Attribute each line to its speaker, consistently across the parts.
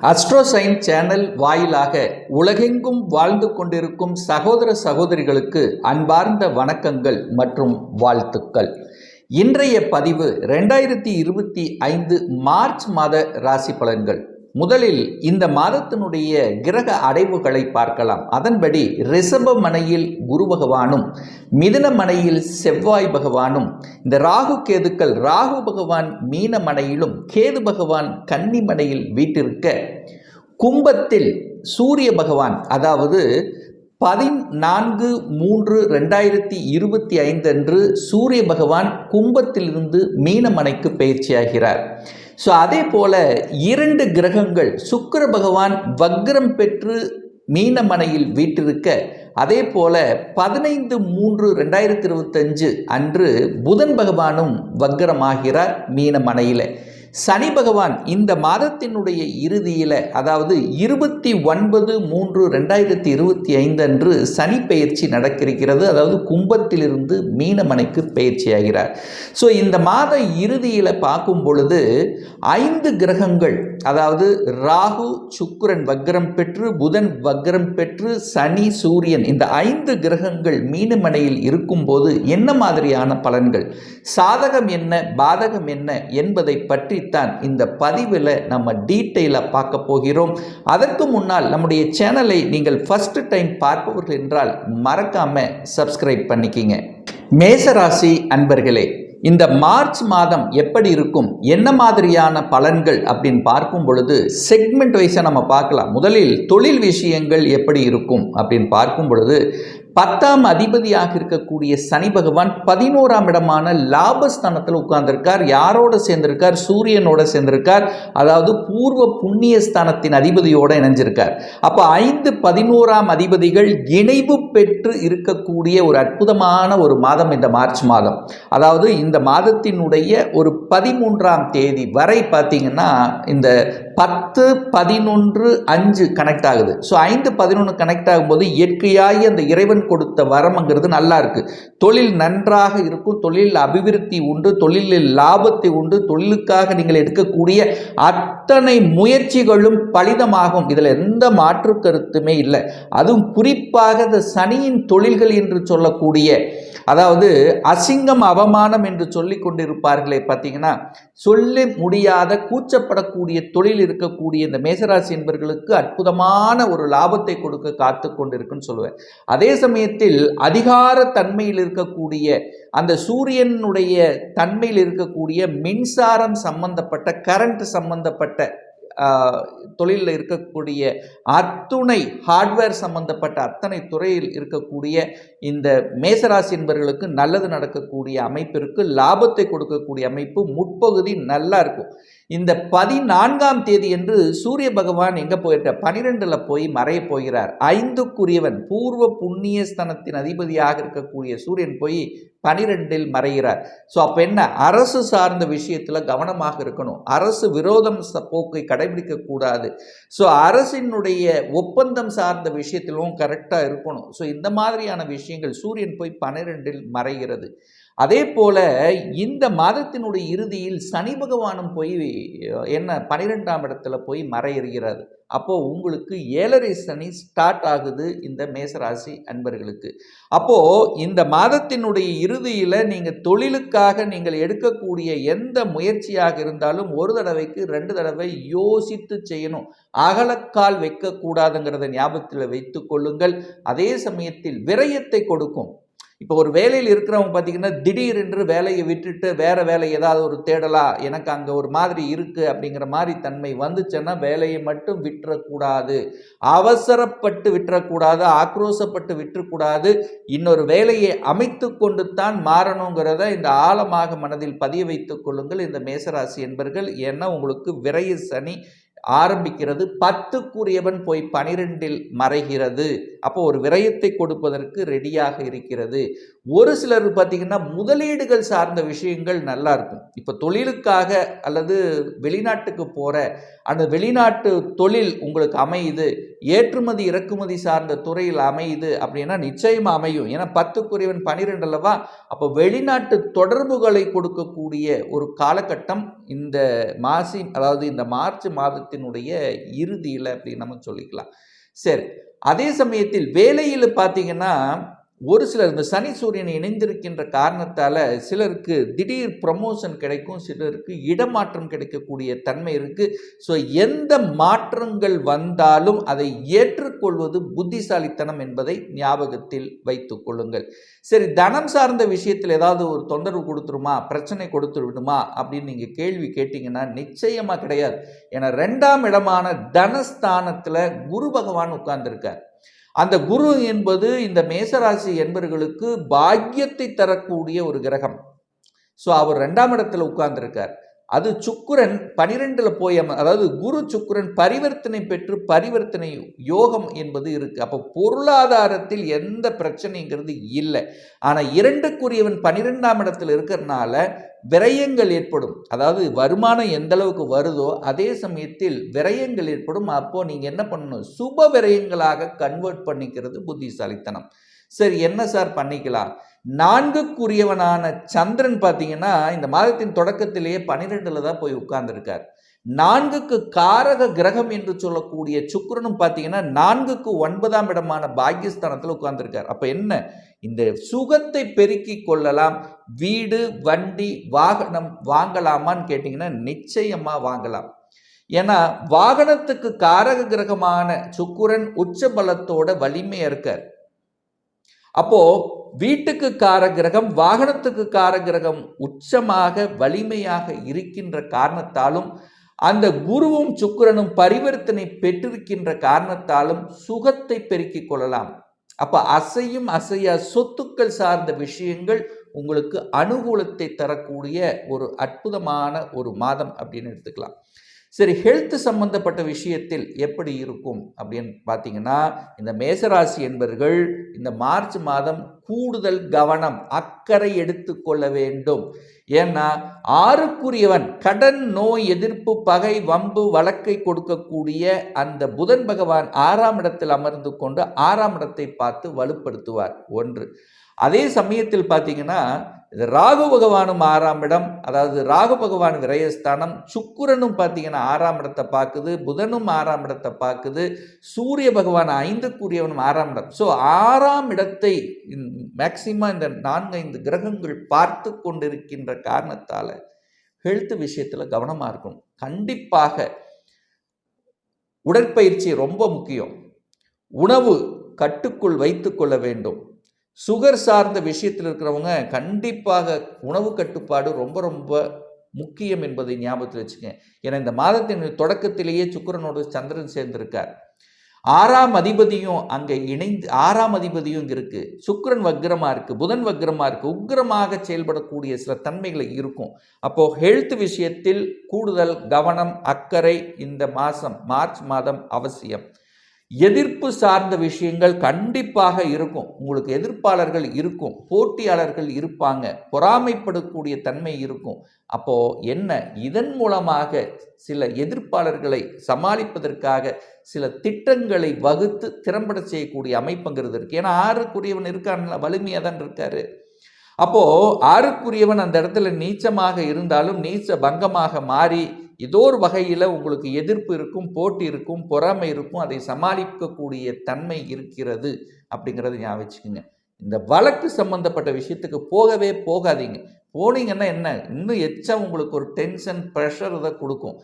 Speaker 1: அஸ்ட்ரோசைன் channel வாயிலாக உலகெங்கும் வாழ்ந்து கொண்டிருக்கும் சகோதர சகோதரிகளுக்கு அன்பார்ந்த வணக்கங்கள் மற்றும் வாழ்த்துக்கள். இன்றைய பதிவு ரெண்டாயிரத்தி இருபத்தி ஐந்து மார்ச் மாத ராசி பலன்கள். முதலில் இந்த மாதத்தினுடைய கிரக அடைவுகளை பார்க்கலாம். அதன்படி ரிஷப மனையில் குரு பகவானும் மிதுன மனையில் செவ்வாய் பகவானும் இந்த ராகு கேதுக்கள் ராகு பகவான் மீன மனையிலும் கேது பகவான் கன்னி மனையில் வீட்டிருக்க கும்பத்தில் சூரிய பகவான் அதாவது பதினான்கு மூன்று ரெண்டாயிரத்தி இருபத்தி ஐந்து அன்று சூரிய பகவான் கும்பத்திலிருந்து மீனமனைக்கு பயிற்சியாகிறார். ஸோ அதே போல் இரண்டு கிரகங்கள் சுக்கர பகவான் வக்ரம் பெற்று மீனமனையில் வீட்டிருக்க அதே போல பதினைந்து மூன்று ரெண்டாயிரத்தி இருபத்தஞ்சு அன்று புதன் பகவானும் வக்ரமாகிறார் மீனமனையில். சனி பகவான் இந்த மாதத்தினுடைய இறுதியில் அதாவது இருபத்தி ஒன்பது மூன்று ரெண்டாயிரத்தி இருபத்தி ஐந்து அன்று சனி பயிற்சி நடக்கிறது. அதாவது கும்பத்திலிருந்து மீனமனைக்கு பயிற்சியாகிறார் ஸோ இந்த மாத இறுதியில் பார்க்கும் பொழுது ஐந்து கிரகங்கள் அதாவது ராகு சுக்கரன் வக்ரம் பெற்று புதன் வக்ரம் பெற்று சனி சூரியன் இந்த ஐந்து கிரகங்கள் மீனமனையில் இருக்கும்போது என்ன மாதிரியான பலன்கள்? சாதகம் என்ன பாதகம் என்ன என்பதை தான் இந்த பதிவில் நம்ம டீட்டெயிலாக பார்க்க போகிறோம். அதற்கு முன்னால் நம்முடைய சேனலை நீங்கள் ஃபஸ்ட்டு டைம் பார்ப்பவர்கள் என்றால் மறக்காமல் சப்ஸ்கிரைப் பண்ணிக்கிங்க. மேசராசி அன்பர்களே இந்த மார்ச் மாதம் எப்படி இருக்கும்? என்ன மாதிரியான பலன்கள் அப்படின்னு பார்க்கும் பொழுது செக்மெண்ட் வைஸை நம்ம பார்க்கலாம். முதலில் தொழில் விஷயங்கள் எப்படி இருக்கும் அப்படின்னு பார்க்கும் பொழுது பத்தாம் அதிபதியாக இருக்கக்கூடிய சனி பகவான் பதினோராம் இடமான லாபஸ்தானத்தில் உட்கார்ந்திருக்கார். யாரோட சேர்ந்திருக்கார்? சூரியனோட சேர்ந்திருக்கார். அதாவது பூர்வ புண்ணிய ஸ்தானத்தின் அதிபதியோடு இணைஞ்சிருக்கார். அப்போ ஐந்து பதினோராம் அதிபதிகள் இணைவு பெற்று இருக்கக்கூடிய ஒரு அற்புதமான ஒரு மாதம் இந்த மார்ச் மாதம். அதாவது இந்த மாதத்தினுடைய ஒரு பதிமூன்றாம் தேதி வரை பார்த்திங்கன்னா இந்த பத்து பதினொன்று அஞ்சு கனெக்ட் ஆகுது. ஸோ ஐந்து பதினொன்று கனெக்ட் ஆகும்போது இயற்கையாகி அந்த இறைவன் கொடுத்த வரம்ங்கிறது நல்லா இருக்குது தொழில் நன்றாக இருக்கும் தொழிலில் அபிவிருத்தி உண்டு தொழிலில் லாபத்தை உண்டு தொழிலுக்காக நீங்கள் எடுக்கக்கூடிய அத்தனை முயற்சிகளும் பலிதமாகும். இதில் எந்த மாற்று கருத்துமே இல்லை. அதுவும் குறிப்பாக இந்த சனியின் தொழில்கள் என்று சொல்லக்கூடிய அதாவது அசிங்கம் அவமானம் என்று சொல்லி கொண்டிருப்பார்களே பார்த்தீங்கன்னா சொல்ல முடியாத கூச்சப்படக்கூடிய தொழில் இருக்கக்கூடிய இந்த மேசராசி என்பவர்களுக்கு அற்புதமான ஒரு லாபத்தை கொடுக்க காத்து கொண்டிருக்குன்னு சொல்லுவேன். அதே சமயத்தில் அதிகார தன்மையில் இருக்கக்கூடிய அந்த சூரியனுடைய தன்மையில் இருக்கக்கூடிய மின்சாரம் சம்பந்தப்பட்ட கரண்ட் சம்பந்தப்பட்ட தொழிலில் இருக்கக்கூடிய அத்துணை ஹார்ட்வேர் சம்பந்தப்பட்ட அத்தனை துறையில் இருக்கக்கூடிய இந்த மேசராசி என்பவர்களுக்கு நல்லது நடக்கக்கூடிய அமைப்பிற்கு லாபத்தை கொடுக்கக்கூடிய அமைப்பு முற்பகுதி நல்லா இருக்கும். இந்த பதினான்காம் தேதி என்று சூரிய பகவான் எங்கே போயிட்ட பனிரெண்டில் போய் மறைய போகிறார். ஐந்துக்குரியவன் பூர்வ புண்ணியஸ்தனத்தின் அதிபதியாக இருக்கக்கூடிய சூரியன் போய் பனிரெண்டில் மறைகிறார். ஸோ அப்போ என்ன? அரசு சார்ந்த விஷயத்தில் கவனமாக இருக்கணும். அரசு விரோதம் போக்கை கடை கடைபிடிக்கக்கூடாது. ஸோ அரசினுடைய ஒப்பந்தம் சார்ந்த விஷயத்திலும் கரெக்டாக இருக்கணும். ஸோ இந்த மாதிரியான விஷயங்கள் சூரியன் போய் பன்னிரெண்டில் மறைகிறது. அதே போல இந்த மாதத்தினுடைய இறுதியில் சனி பகவானும் போய் என்ன பனிரெண்டாம் இடத்துல போய் மறையிறது அப்போது உங்களுக்கு ஏழரை சனி ஸ்டார்ட் ஆகுது இந்த மேசராசி அன்பர்களுக்கு. அப்போது இந்த மாதத்தினுடைய இறுதியில் நீங்கள் தொழிலுக்காக நீங்கள் எடுக்கக்கூடிய எந்த முயற்சியாக இருந்தாலும் ஒரு தடவைக்கு ரெண்டு தடவை யோசித்து செய்யணும். அகலக்கால் வைக்கக்கூடாதுங்கிறத ஞாபகத்தில் வைத்து கொள்ளுங்கள். அதே சமயத்தில் விரயத்தை கொடுக்கும். இப்போ ஒரு வேலையில் இருக்கிறவங்க பார்த்தீங்கன்னா திடீரென்று வேலையை விட்டுட்டு வேற வேலை ஏதாவது ஒரு தேடலா எனக்கு அங்கே ஒரு மாதிரி இருக்கு அப்படிங்கிற மாதிரி தன்மை வந்துச்சுன்னா வேலையை மட்டும் விட்டுறக்கூடாது. அவசரப்பட்டு விட்டுறக்கூடாது ஆக்ரோசப்பட்டு விட்டுறக்கூடாது. இன்னொரு வேலையை அமைத்து கொண்டு தான் மாறணுங்கிறத இந்த ஆழமாக மனதில் பதிய வைத்துக் கொள்ளுங்கள். இந்த மேசராசி என்பர்கள் ஏன்னா உங்களுக்கு விரைய சனி ஆரம்பிக்கிறது. பத்துக்குரியவன் போய் பனிரெண்டில் மறைகிறது. அப்போ ஒரு விரயத்தை கொடுப்பதற்கு ரெடியாக இருக்கிறது. ஒரு சிலர் பார்த்தீங்கன்னா முதலீடுகள் சார்ந்த விஷயங்கள் நல்லா இருக்கும். இப்போ தொழிலுக்காக அல்லது வெளிநாட்டுக்கு போகிற அந்த வெளிநாட்டு தொழில் உங்களுக்கு அமையுது. ஏற்றுமதி இறக்குமதி சார்ந்த துறையில் அமையுது அப்படின்னா நிச்சயம் அமையும். ஏன்னா பத்துக்குரியவன் பனிரெண்டு அல்லவா? அப்போ வெளிநாட்டு தொடர்புகளை கொடுக்கக்கூடிய ஒரு காலகட்டம் இந்த மாசி அதாவது இந்த மார்ச் மாதத்தில் மாதத்தினுடைய இறுதியில் அப்படின்னு நம்ம சொல்லிக்கலாம். சரி அதே சமயத்தில் வேலையில் பார்த்தீங்கன்னா ஒரு சிலர் இந்த சனி சூரியன் இணைந்திருக்கின்ற காரணத்தால் சிலருக்கு திடீர் ப்ரமோஷன் கிடைக்கும் சிலருக்கு இடமாற்றம் கிடைக்கக்கூடிய தன்மை இருக்குது ஸோ எந்த மாற்றங்கள் வந்தாலும் அதை ஏற்றுக்கொள்வது புத்திசாலித்தனம் என்பதை ஞாபகத்தில் வைத்துக் கொள்ளுங்கள். சரி தனம் சார்ந்த விஷயத்தில் ஏதாவது ஒரு தொந்தரவு கொடுத்துருமா? பிரச்சனை கொடுத்து விடுமா? அப்படின்னு நீங்கள் கேள்வி கேட்டிங்கன்னா நிச்சயமாக கிடையாது. ஏன்னா ரெண்டாம் இடமான தனஸ்தானத்தில் குரு பகவான் உட்கார்ந்துருக்கார். அந்த குரு என்பது இந்த மேசராசி என்பவர்களுக்கு பாக்கியத்தை தரக்கூடிய ஒரு கிரகம். ஸோ அவர் ரெண்டாம் இடத்துல உட்கார்ந்துருக்கார். அது சுக்குரன் பனிரெண்டில் போய் அம அதாவது குரு சுக்குரன் பரிவர்த்தனை பெற்று பரிவர்த்தனை யோகம் என்பது இருக்குது அப்போ பொருளாதாரத்தில் எந்த பிரச்சனைங்கிறது இல்லை. ஆனால் இரண்டுக்குரியவன் பனிரெண்டாம் இடத்தில் இருக்கிறனால விரயங்கள் ஏற்படும். அதாவது வருமானம் எந்த அளவுக்கு வருதோ அதே சமயத்தில் விரயங்கள் ஏற்படும். அப்போது நீங்கள் என்ன பண்ணணும்? சுப விரயங்களாக கன்வெர்ட் பண்ணிக்கிறது புத்திசாலித்தனம். சரி என்ன சார் பண்ணிக்கலாம்? நான்குக்குரியவனான சந்திரன் பார்த்தீங்கன்னா இந்த மாதத்தின் தொடக்கத்திலேயே பனிரெண்டில் தான் போய் உட்கார்ந்துருக்கார். நான்குக்கு காரக கிரகம் என்று சொல்லக்கூடிய சுக்கிரனும் பார்த்தீங்கன்னா நான்குக்கு ஒன்பதாம் இடமான பாக்கியஸ்தானத்தில் உட்கார்ந்துருக்கார். அப்போ என்ன? இந்த சுகத்தை பெருக்கி கொள்ளலாம். வீடு வண்டி வாகனம் வாங்கலாமான்னு கேட்டிங்கன்னா நிச்சயமாக வாங்கலாம். ஏன்னா வாகனத்துக்கு காரக கிரகமான சுக்குரன் உச்ச பலத்தோட வலிமையாக இருக்கார். அப்போ வீட்டுக்கு கார கிரகம் வாகனத்துக்கு கார கிரகம் உச்சமாக வலிமையாக இருக்கின்ற காரணத்தாலும் அந்த குருவும் சுக்கிரனும் பரிவர்த்தனை பெற்றிருக்கின்ற காரணத்தாலும் சுகத்தை பெருக்கிக் கொள்ளலாம். அப்ப அசையும் அசையா சொத்துக்கள் சார்ந்த விஷயங்கள் உங்களுக்கு அனுகூலத்தை தரக்கூடிய ஒரு அற்புதமான ஒரு மாதம் அப்படின்னு எடுத்துக்கலாம். சரி ஹெல்த் சம்பந்தப்பட்ட விஷயத்தில் எப்படி இருக்கும்? அப்படின்னு பார்த்தீங்கன்னா இந்த மேசராசி என்பர்கள் இந்த மார்ச் மாதம் கூடுதல் கவனம் அக்கறை எடுத்துக்கொள்ள வேண்டும். ஏன்னா ஆறுக்குரியவன் கடன் நோய் எதிர்ப்பு பகை வம்பு வழக்கை கொடுக்கக்கூடிய அந்த புதன் பகவான் ஆறாம் இடத்தில் அமர்ந்து கொண்டு ஆறாம் இடத்தை பார்த்து வலுப்படுத்துவார். ஒன்று. அதே சமயத்தில் பார்த்தீங்கன்னா இது ராகு பகவானும் ஆறாம் இடம் அதாவது ராகு பகவான் விரயஸ்தானம் சுக்குரனும் பார்த்தீங்கன்னா ஆறாம் இடத்தை பார்க்குது புதனும் ஆறாம் இடத்தை பார்க்குது சூரிய பகவான் ஐந்துக்குரியவனும் ஆறாம் இடம். ஸோ ஆறாம் இடத்தை மேக்சிமம் இந்த நான்கு ஐந்து கிரகங்கள் பார்த்து கொண்டிருக்கின்ற காரணத்தால் ஹெல்த் விஷயத்தில் கவனமாக இருக்கும் கண்டிப்பாக உடற்பயிற்சி ரொம்ப முக்கியம். உணவு கட்டுக்குள் வைத்து கொள்ள வேண்டும். சுகர் சார்ந்த விஷயத்தில் இருக்கிறவங்க கண்டிப்பாக உணவு கட்டுப்பாடு ரொம்ப ரொம்ப முக்கியம் என்பதை ஞாபகத்தில் வச்சுங்க ஏன்னா இந்த மாதத்தின் தொடக்கத்திலேயே சுக்கரனோடு சந்திரன் சேர்ந்திருக்கார். ஆறாம் அதிபதியும் அங்கே இணைந்து ஆறாம் அதிபதியும் இங்கே இருக்குது சுக்கரன் வக்ரமாக இருக்குது புதன் வக்ரமாக இருக்குது உக்கிரமாக செயல்படக்கூடிய சில தன்மைகள் இருக்கும். அப்போது ஹெல்த் விஷயத்தில் கூடுதல் கவனம் அக்கறை இந்த மாதம் மார்ச் மாதம் அவசியம். எதிர்ப்பு சார்ந்த விஷயங்கள் கண்டிப்பாக இருக்கும். உங்களுக்கு எதிர்ப்பாளர்கள் இருக்கும். போட்டியாளர்கள் இருப்பாங்க. பொறாமைப்படக்கூடிய தன்மை இருக்கும். அப்போ என்ன? இதன் மூலமாக சில எதிர்ப்பாளர்களை சமாளிப்பதற்காக சில திட்டங்களை வகுத்து திறம்பட செய்யக்கூடிய அமைப்புங்கிறது இருக்கு. ஏன்னா ஆறுக்குரியவன் இருக்கான்ல வலிமையாக தான் இருக்காரு. அப்போ ஆறுக்குரியவன் அந்த இடத்துல நீச்சமாக இருந்தாலும் நீச்ச பங்கமாக மாறி ஏதோ ஒரு வகையில் உங்களுக்கு எதிர்ப்பு இருக்கும் போட்டி இருக்கும் பொறாமை இருக்கும் அதை சமாளிக்கக்கூடிய தன்மை இருக்கிறது அப்படிங்கிறத ஞாபகம் வச்சுக்கோங்க. இந்த வழக்கு சம்பந்தப்பட்ட விஷயத்துக்கு போகவே போகாதீங்க. போனீங்கன்னா என்ன? இன்னும் எச்சம் உங்களுக்கு ஒரு டென்ஷன் ப்ரெஷர் இதை கொடுக்கும்.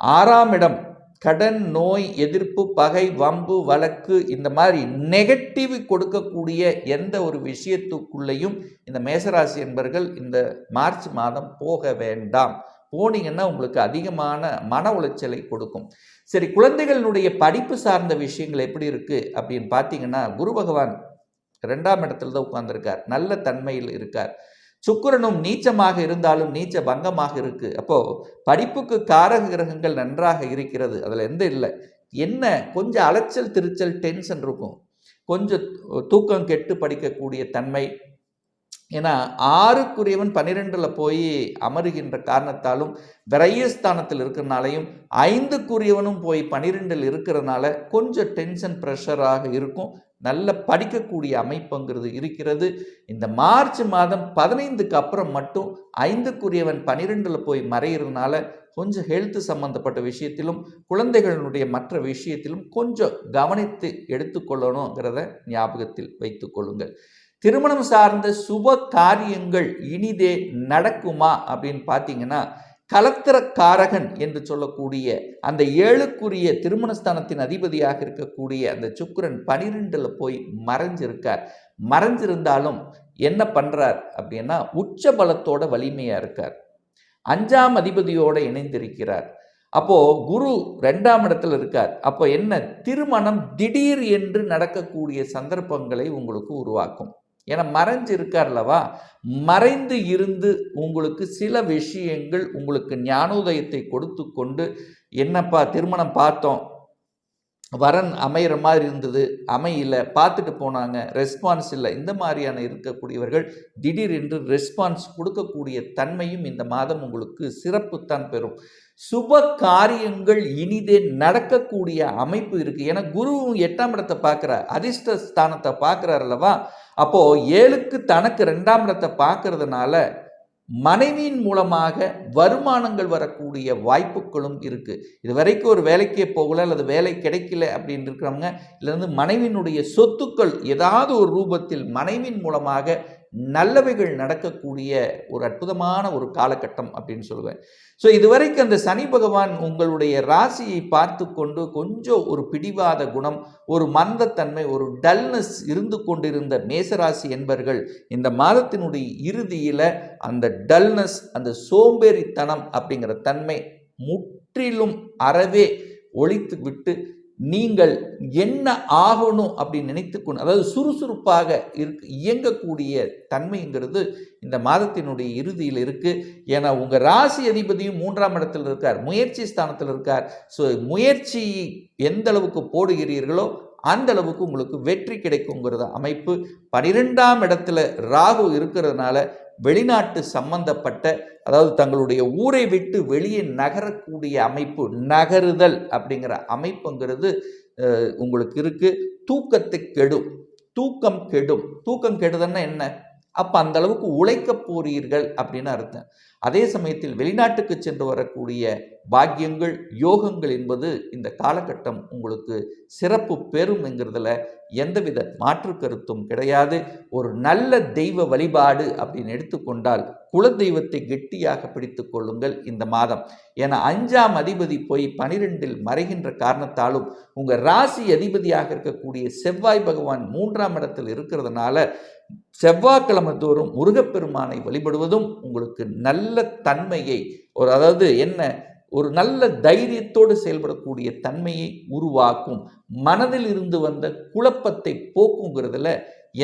Speaker 1: ஆறாம் இடம் கடன் நோய் எதிர்ப்பு பகை வம்பு வழக்கு இந்த மாதிரி நெகட்டிவ் கொடுக்கக்கூடிய எந்த ஒரு விஷயத்துக்குள்ளேயும் இந்த மேசராசி என்பர்கள் இந்த மார்ச் மாதம் போக வேண்டாம். போனீங்கன்னா உங்களுக்கு அதிகமான மன உளைச்சலை கொடுக்கும். சரி குழந்தைகளினுடைய படிப்பு சார்ந்த விஷயங்கள் எப்படி இருக்குது அப்படின்னு பார்த்தீங்கன்னா குரு பகவான் ரெண்டாம் இடத்துல தான் உட்கார்ந்துருக்கார். நல்ல தன்மையில் இருக்கார். சுக்கிரனும் நீச்சமாக இருந்தாலும் நீச்ச பங்கமாக இருக்குது அப்போது படிப்புக்கு காரக கிரகங்கள் நன்றாக இருக்கிறது. அதில் எந்த இல்லை. என்ன? கொஞ்சம் அலைச்சல் திருச்சல் டென்ஷன் இருக்கும். கொஞ்சம் தூக்கம் கெட்டு படிக்கக்கூடிய தன்மை ஏன்னா ஆறுக்குரியவன் பன்னிரெண்டில் போய் அமருகின்ற காரணத்தாலும் விரயஸ்தானத்தில் இருக்கிறனாலையும் ஐந்துக்குரியவனும் போய் பன்னிரெண்டில் இருக்கிறனால கொஞ்சம் டென்ஷன் ப்ரெஷராக இருக்கும். நல்ல படிக்கக்கூடிய அமைப்புங்கிறது இருக்கிறது. இந்த மார்ச் மாதம் பதினைந்துக்கு அப்புறம் மட்டும் ஐந்துக்குரியவன் பன்னிரெண்டில் போய் மறையிறதுனால கொஞ்சம் ஹெல்த் சம்மந்தப்பட்ட விஷயத்திலும் குழந்தைகளுடைய மற்ற விஷயத்திலும் கொஞ்சம் கவனித்து எடுத்துக்கொள்ளணுங்கிறத ஞாபகத்தில் வைத்துக்கொள்ளுங்கள் திருமணம் சார்ந்த சுப காரியங்கள் இனிதே நடக்குமா அப்படின்னு பார்த்தீங்கன்னா கலத்திரக்காரகன் என்று சொல்லக்கூடிய அந்த ஏழுக்குரிய திருமணஸ்தானத்தின் அதிபதியாக இருக்கக்கூடிய அந்த சுக்கரன் பனிரெண்டில் போய் மறைஞ்சிருக்கார். மறைஞ்சிருந்தாலும் என்ன பண்ணுறார் அப்படின்னா உச்ச பலத்தோட வலிமையாக இருக்கார். அஞ்சாம் அதிபதியோடு இணைந்திருக்கிறார். அப்போது குரு ரெண்டாம் இடத்துல இருக்கார். அப்போ என்ன? திருமணம் திடீர் என்று நடக்கக்கூடிய சந்தர்ப்பங்களை உங்களுக்கு உருவாக்கும். ஏன்னா மறைஞ்சு இருக்கார்லவா மறைந்து இருந்து உங்களுக்கு சில விஷயங்கள் உங்களுக்கு ஞானோதயத்தை கொடுத்து கொண்டு என்னப்பா திருமணம் பார்த்தோம் வரன் அமையிற மாதிரி இருந்தது அமையல பார்த்துட்டு போனாங்க ரெஸ்பான்ஸ் இல்லை. இந்த மாதிரியான இருக்கக்கூடியவர்கள் திடீர் என்று ரெஸ்பான்ஸ் கொடுக்கக்கூடிய தன்மையும் இந்த மாதம் உங்களுக்கு சிறப்புத்தான் பெறும். சுப காரியங்கள் இனிதே நடக்கக்கூடிய அமைப்பு இருக்கு. ஏன்னா குருவும் எட்டாம் இடத்தை பார்க்குறார். அதிர்ஷ்ட ஸ்தானத்தை பார்க்குறாரு அல்லவா? அப்போ ஏழுக்கு தனக்கு ரெண்டாம் இடத்தை பார்க்கறதுனால மனைவியின் மூலமாக வருமானங்கள் வரக்கூடிய வாய்ப்புகளும் இருக்குது இது வரைக்கும் ஒரு வேலைக்கே போகல அல்லது வேலை கிடைக்கல அப்படின்னு இருக்கிறவங்க இல்லைருந்து மனைவியினுடைய சொத்துக்கள் ஏதாவது ஒரு ரூபத்தில் மனைவியின் மூலமாக நல்லவைகள் நடக்கக்கூடிய ஒரு அற்புதமான ஒரு காலகட்டம் அப்படின்னு சொல்லுவேன். ஸோ இதுவரைக்கும் அந்த சனி பகவான் உங்களுடைய ராசியை பார்த்து கொண்டு கொஞ்சம் ஒரு பிடிவாத குணம் ஒரு மந்தத்தன்மை ஒரு டல்னஸ் இருந்து கொண்டிருந்த மேசராசி என்பர்கள் இந்த மாதத்தினுடைய இறுதியில் அந்த டல்னஸ் அந்த சோம்பேறித்தனம் அப்படிங்கிற தன்மை முற்றிலும் அறவே ஒழித்து விட்டு நீங்கள் என்ன ஆகணும் அப்படின்னு நினைத்து கொண்டு அதாவது சுறுசுறுப்பாக இருக்கு இயங்கக்கூடிய தன்மைங்கிறது இந்த மாதத்தினுடைய இறுதியில் இருக்குது ஏன்னா உங்கள் ராசி அதிபதியும் மூன்றாம் இடத்தில் இருக்கார் முயற்சி ஸ்தானத்தில் இருக்கார். ஸோ முயற்சி எந்த அளவுக்கு போடுகிறீர்களோ அந்த அளவுக்கு உங்களுக்கு வெற்றி கிடைக்குங்கிறது அமைப்பு. பனிரெண்டாம் இடத்துல ராகு இருக்கிறதுனால வெளிநாட்டு சம்பந்தப்பட்ட அதாவது தங்களுடைய ஊரை விட்டு வெளியே நகரக்கூடிய அமைப்பு நகருதல் அப்படிங்கிற அமைப்புங்கிறது உங்களுக்கு இருக்குது தூக்கத்தை கெடும். தூக்கம் கெடும். தூக்கம் கெடுதல்னா என்ன? அப்போ அந்த அளவுக்கு உழைக்க போறீர்கள் அப்படின்னு அர்த்தம். அதே சமயத்தில் வெளிநாட்டுக்கு சென்று வரக்கூடிய பாக்கியங்கள் யோகங்கள் என்பது இந்த காலகட்டம் உங்களுக்கு சிறப்பு பெறும் என்கிறதுல எந்தவித மாற்று கருத்தும் கிடையாது. ஒரு நல்ல தெய்வ வழிபாடு அப்படின்னு எடுத்துக்கொண்டால் குல தெய்வத்தை கெட்டியாக பிடித்து கொள்ளுங்கள் இந்த மாதம். ஏன்னா அஞ்சாம் அதிபதி போய் பனிரெண்டில் மறைகின்ற காரணத்தாலும் உங்கள் ராசி அதிபதியாக இருக்கக்கூடிய செவ்வாய் பகவான் மூன்றாம் இடத்தில் இருக்கிறதுனால செவ்வாய்க்கிழமை தோறும் முருகப்பெருமானை வழிபடுவதும் உங்களுக்கு நல்ல தன்மையை ஒரு அதாவது என்ன ஒரு நல்ல தைரியத்தோடு செயல்படக்கூடிய தன்மையை உருவாக்கும் மனதில் இருந்து வந்த குழப்பத்தை போக்குங்கிறதுல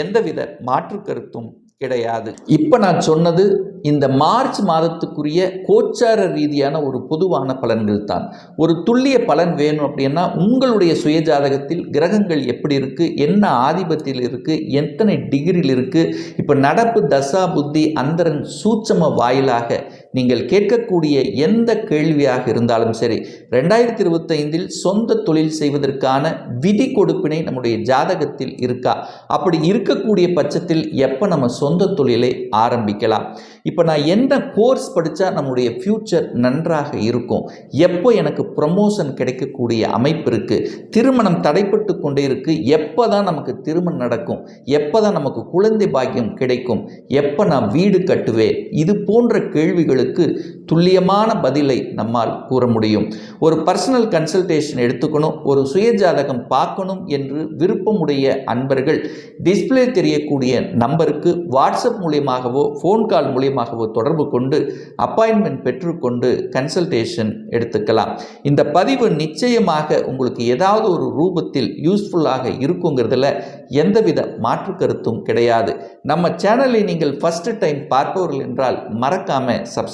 Speaker 1: எந்தவித மாற்று கருத்தும் கிடையாது. இப்போ நான் சொன்னது இந்த மார்ச் மாதத்துக்குரிய கோச்சார ரீதியான ஒரு பொதுவான பலன்கள் தான். ஒரு துல்லிய பலன் வேணும் அப்படின்னா உங்களுடைய சுயஜாதகத்தில் கிரகங்கள் எப்படி இருக்குது என்ன ஆதிபத்தியில் இருக்குது எத்தனை டிகிரியில் இருக்குது இப்போ நடப்பு தசா புத்தி அந்தரன் சூட்சம வாயிலாக நீங்கள் கேட்கக்கூடிய எந்த கேள்வியாக இருந்தாலும் சரி ரெண்டாயிரத்தி இருபத்தைந்தில் சொந்த தொழில் செய்வதற்கான விதி கொடுப்பினை நம்முடைய ஜாதகத்தில் இருக்கா? அப்படி இருக்கக்கூடிய பட்சத்தில் எப்போ நம்ம சொந்த தொழிலை ஆரம்பிக்கலாம்? இப்போ நான் என்ன கோர்ஸ் படித்தா நம்முடைய ஃப்யூச்சர் நன்றாக இருக்கும்? எப்போ எனக்கு ப்ரமோஷன் கிடைக்கக்கூடிய அமைப்பு இருக்குது திருமணம் தடைப்பட்டு கொண்டே இருக்குது எப்போ தான் நமக்கு திருமணம் நடக்கும்? எப்போ தான் நமக்கு குழந்தை பாக்கியம் கிடைக்கும்? எப்போ நான் வீடு கட்டுவேன்? இது போன்ற கேள்விகளுக்கு துல்லியமான பதிலை நம்மால் கூற முடியும். ஒரு பர்சனல் கன்சல்டேஷன் எடுத்துக்கணும் ஒரு சுயஜாதகம் பார்க்கணும் என்று விருப்பமுடைய அன்பர்கள் டிஸ்பிளே தெரியக்கூடிய நம்பருக்கு வாட்ஸ்அப் மூலியமாகவோ ஃபோன் கால் மூலியமாகவோ தொடர்பு கொண்டு அப்பாயின்மெண்ட் பெற்றுக்கொண்டு கன்சல்டேஷன் எடுத்துக்கலாம். இந்த பதிவு நிச்சயமாக உங்களுக்கு ஏதாவது ஒரு ரூபத்தில் யூஸ்ஃபுல்லாக இருக்குங்கிறதுல எந்தவித மாற்று கருத்தும் கிடையாது. நம்ம சேனலை நீங்கள் ஃபஸ்ட்டு டைம் பார்ப்பவர்கள் என்றால் மறக்காமல் சப்ஸ்கிரைப்